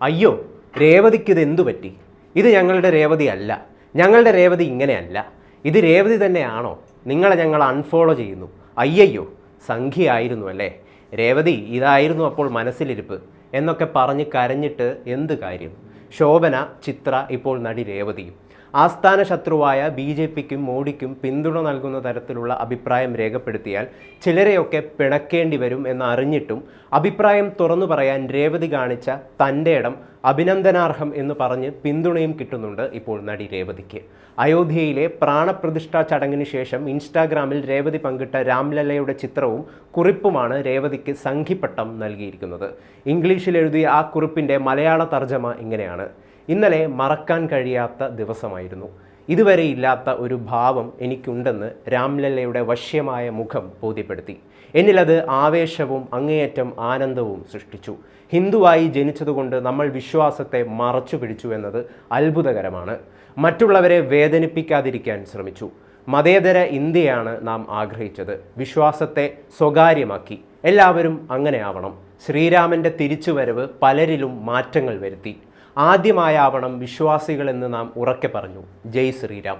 അയ്യോ രേവതിക്ക് എന്തു പറ്റി? ഇത് ഞങ്ങളുടെ രേവതി അല്ല. ഞങ്ങളുടെ രേവതി ഇങ്ങനെയല്ല ഇത് രേവതി തന്നെയാണോ? നിങ്ങളെ ഞങ്ങൾ അൺഫോളോ ചെയ്യുന്നു. അയ്യയ്യോ സംഖ്യയായിരുന്നു അല്ലേ? രേവതി ഇതായിരുന്നു അപ്പോൾ മനസ്സിലിരിപ്പ്. എന്നൊക്കെ പറഞ്ഞ് കരഞ്ഞിട്ട് എന്ത് കാര്യം? ശോഭന ചിത്ര ഇപ്പോൾ നടി രേവതിയും. ആസ്ഥാന ശത്രുവായ ബി ജെ പിക്കും മോഡിക്കും പിന്തുണ നൽകുന്ന തരത്തിലുള്ള അഭിപ്രായം രേഖപ്പെടുത്തിയാൽ ചിലരെയൊക്കെ പിണക്കേണ്ടി വരും എന്നറിഞ്ഞിട്ടും അഭിപ്രായം തുറന്നു പറയാൻ രേവതി കാണിച്ച തന്റെ ഇടം അഭിനന്ദനാർഹം എന്ന് പറഞ്ഞ് പിന്തുണയും കിട്ടുന്നുണ്ട് ഇപ്പോൾ നടി രേവതിക്ക്. അയോധ്യയിലെ പ്രാണപ്രതിഷ്ഠാ ചടങ്ങിന് ശേഷം ഇൻസ്റ്റാഗ്രാമിൽ രേവതി പങ്കിട്ട രാംലല്ലയുടെ ചിത്രവും കുറിപ്പുമാണ് രേവതിക്ക് സംഘിപ്പട്ടം നൽകിയിരിക്കുന്നത്. ഇംഗ്ലീഷിൽ എഴുതിയ ആ കുറിപ്പിന്റെ മലയാള തർജമ ഇങ്ങനെയാണ്. ഇന്നലെ മറക്കാൻ കഴിയാത്ത ദിവസമായിരുന്നു. ഇതുവരെ ഇല്ലാത്ത ഒരു ഭാവം എനിക്കുണ്ടെന്ന് രാംലല്ലയുടെ വശ്യമായ മുഖം ബോധ്യപ്പെടുത്തി. എന്നിലത് ആവേശവും അങ്ങേയറ്റം ആനന്ദവും സൃഷ്ടിച്ചു. ഹിന്ദുവായി ജനിച്ചതുകൊണ്ട് നമ്മൾ വിശ്വാസത്തെ മറച്ചു പിടിച്ചു എന്നത് അത്ഭുതകരമാണ്. മറ്റുള്ളവരെ വേദനിപ്പിക്കാതിരിക്കാൻ ശ്രമിച്ചു. മതേതര ഇന്ത്യയാണ് നാം ആഗ്രഹിച്ചത്. വിശ്വാസത്തെ സ്വകാര്യമാക്കി. എല്ലാവരും അങ്ങനെയാവണം ശ്രീരാമന്റെ തിരിച്ചുവരവ് പലരിലും മാറ്റങ്ങൾ വരുത്തി. ആദ്യമായാവണം വിശ്വാസികളെന്ന് നാം ഉറക്കെ പറഞ്ഞു. ജയ് ശ്രീരാം.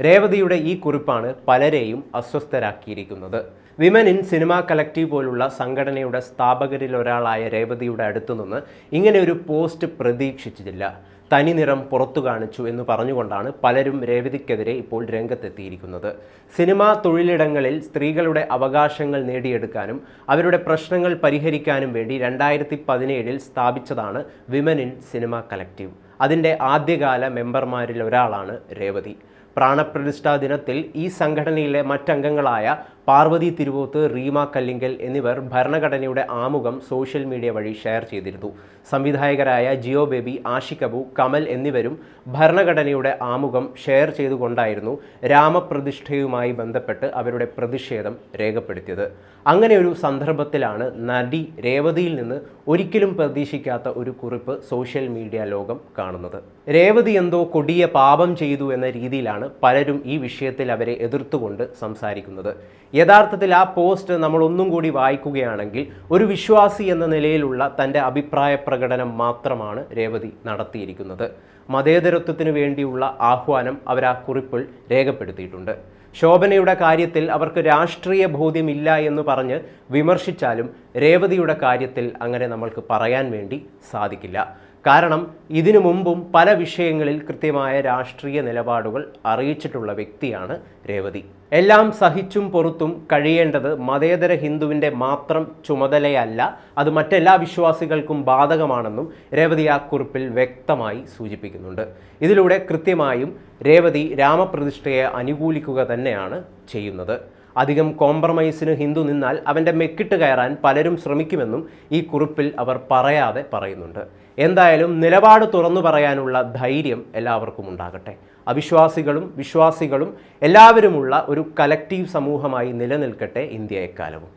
രേവതിയുടെ ഈ കുറിപ്പാണ് പലരെയും അസ്വസ്ഥരാക്കിയിരിക്കുന്നത്. വിമൻ ഇൻ സിനിമ കളക്റ്റീവ് പോലുള്ള സംഘടനയുടെ സ്ഥാപകരിൽ ഒരാളായ രേവതിയുടെ അടുത്തു നിന്ന് ഇങ്ങനെ ഒരു പോസ്റ്റ് പ്രതീക്ഷിച്ചിട്ടില്ല. തനി നിറം പുറത്തു കാണിച്ചു എന്ന് പറഞ്ഞുകൊണ്ടാണ് പലരും രേവതിക്കെതിരെ ഇപ്പോൾ രംഗത്തെത്തിയിരിക്കുന്നത്. സിനിമാ തൊഴിലിടങ്ങളിൽ സ്ത്രീകളുടെ അവകാശങ്ങൾ നേടിയെടുക്കാനും അവരുടെ പ്രശ്നങ്ങൾ പരിഹരിക്കാനും വേണ്ടി രണ്ടായിരത്തി പതിനേഴിൽ സ്ഥാപിച്ചതാണ് വിമൻ ഇൻ സിനിമ കളക്റ്റീവ് അതിന്റെ ആദ്യകാല മെമ്പർമാരിൽ ഒരാളാണ് രേവതി. പ്രാണപ്രതിഷ്ഠാ ദിനത്തിൽ ഈ സംഘടനയിലെ മറ്റംഗങ്ങളായ പാർവതി തിരുവോത്ത് റീമ കല്ലിങ്കൽ എന്നിവർ ഭരണഘടനയുടെ ആമുഖം സോഷ്യൽ മീഡിയ വഴി ഷെയർ ചെയ്തിരുന്നു. സംവിധായകരായ ജിയോ ബേബി ആഷിക് അബു കമൽ എന്നിവരും ഭരണഘടനയുടെ ആമുഖം ഷെയർ ചെയ്തുകൊണ്ടായിരുന്നു രാമപ്രതിഷ്ഠയുമായി ബന്ധപ്പെട്ട് അവരുടെ പ്രതിഷേധം രേഖപ്പെടുത്തിയത്. അങ്ങനെ ഒരു സന്ദർഭത്തിലാണ് നടി രേവതിയിൽ നിന്ന് ഒരിക്കലും പ്രതീക്ഷിക്കാത്ത ഒരു കുറിപ്പ് സോഷ്യൽ മീഡിയ ലോകം കാണുന്നത്. രേവതി എന്തോ കൊടിയ പാപം ചെയ്തു എന്ന രീതിയിലാണ് പലരും ഈ വിഷയത്തിൽ അവരെ എതിർത്തുകൊണ്ട് സംസാരിക്കുന്നത്. യഥാർത്ഥത്തിൽ ആ പോസ്റ്റ് നമ്മൾ ഒന്നും കൂടി വായിക്കുകയാണെങ്കിൽ ഒരു വിശ്വാസി എന്ന നിലയിലുള്ള തന്റെ അഭിപ്രായ പ്രകടനം മാത്രമാണ് രേവതി നടത്തിയിരിക്കുന്നത്. മതേതരത്വത്തിനു വേണ്ടിയുള്ള ആഹ്വാനം അവർ ആ കുറിപ്പിൽ രേഖപ്പെടുത്തിയിട്ടുണ്ട്. ശോഭനയുടെ കാര്യത്തിൽ അവർക്ക് രാഷ്ട്രീയ ബോധ്യമില്ല എന്ന് പറഞ്ഞ് വിമർശിച്ചാലും രേവതിയുടെ കാര്യത്തിൽ അങ്ങനെ നമ്മൾക്ക് പറയാൻ വേണ്ടി സാധിക്കില്ല. കാരണം ഇതിനു മുമ്പും പല വിഷയങ്ങളിൽ കൃത്യമായ രാഷ്ട്രീയ നിലപാടുകൾ അറിയിച്ചിട്ടുള്ള വ്യക്തിയാണ് രേവതി. എല്ലാം സഹിച്ചും പൊറുത്തും കഴിയേണ്ടത് മതേതര ഹിന്ദുവിന്റെ മാത്രം ചുമതലയല്ല അത് മറ്റെല്ലാ വിശ്വാസികൾക്കും ബാധകമാണെന്നും രേവതി ആ കുറിപ്പിൽ വ്യക്തമായി സൂചിപ്പിക്കുന്നുണ്ട്. ഇതിലൂടെ കൃത്യമായും രേവതി രാമപ്രതിഷ്ഠയെ അനുകൂലിക്കുക തന്നെയാണ് ചെയ്യുന്നത്. അധികം കോംപ്രമൈസിന് ഹിന്ദു നിന്നാൽ അവന്റെ മെക്കിട്ട് കയറാൻ പലരും ശ്രമിക്കുമെന്നും ഈ കുറിപ്പിൽ അവർ പറയാതെ പറയുന്നുണ്ട്. എന്തായാലും നിലപാട് തുറന്നു പറയാനുള്ള ധൈര്യം എല്ലാവർക്കും ഉണ്ടാകട്ടെ. അവിശ്വാസികളും വിശ്വാസികളും എല്ലാവരുമുള്ള ഒരു കലക്റ്റീവ് സമൂഹമായി നിലനിൽക്കട്ടെ ഇന്ത്യ എക്കാലവും.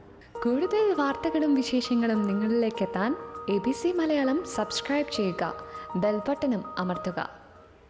കൂടുതൽ വാർത്തകളും വിശേഷങ്ങളും നിങ്ങളിലേക്ക് എത്താൻ A B C Malayalam subscribe ചെയ്യുക. ബെൽബട്ടനും അമർത്തുക.